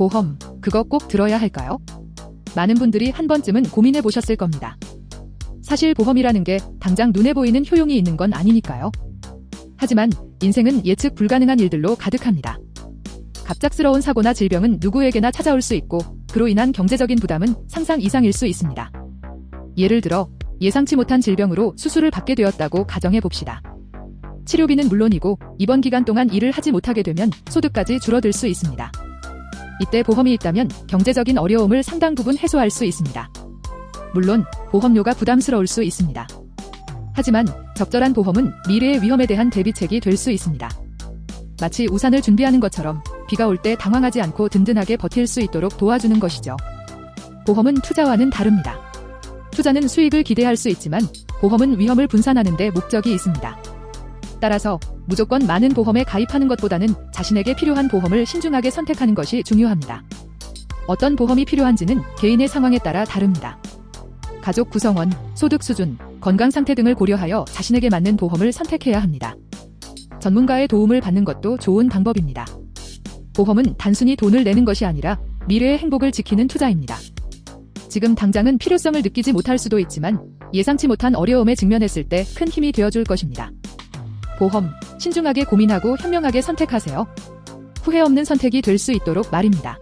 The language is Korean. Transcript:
보험, 그거 꼭 들어야 할까요? 많은 분들이 한 번쯤은 고민해 보셨을 겁니다. 사실 보험이라는 게 당장 눈에 보이는 효용이 있는 건 아니니까요. 하지만 인생은 예측 불가능한 일들로 가득합니다. 갑작스러운 사고나 질병은 누구에게나 찾아올 수 있고 그로 인한 경제적인 부담은 상상 이상일 수 있습니다. 예를 들어 예상치 못한 질병으로 수술을 받게 되었다고 가정해 봅시다. 치료비는 물론이고 입원 기간 동안 일을 하지 못하게 되면 소득까지 줄어들 수 있습니다. 이때 보험이 있다면 경제적인 어려움을 상당 부분 해소할 수 있습니다. 물론 보험료가 부담스러울 수 있습니다. 하지만 적절한 보험은 미래의 위험에 대한 대비책이 될 수 있습니다. 마치 우산을 준비하는 것처럼 비가 올 때 당황하지 않고 든든하게 버틸 수 있도록 도와주는 것이죠. 보험은 투자와는 다릅니다. 투자는 수익을 기대할 수 있지만 보험은 위험을 분산하는 데 목적이 있습니다. 따라서 무조건 많은 보험에 가입하는 것보다는 자신에게 필요한 보험을 신중하게 선택하는 것이 중요합니다. 어떤 보험이 필요한지는 개인의 상황에 따라 다릅니다. 가족 구성원, 소득 수준, 건강 상태 등을 고려하여 자신에게 맞는 보험을 선택해야 합니다. 전문가의 도움을 받는 것도 좋은 방법입니다. 보험은 단순히 돈을 내는 것이 아니라 미래의 행복을 지키는 투자입니다. 지금 당장은 필요성을 느끼지 못할 수도 있지만 예상치 못한 어려움에 직면했을 때 큰 힘이 되어줄 것입니다. 보험, 신중하게 고민하고 현명하게 선택하세요. 후회 없는 선택이 될 수 있도록 말입니다.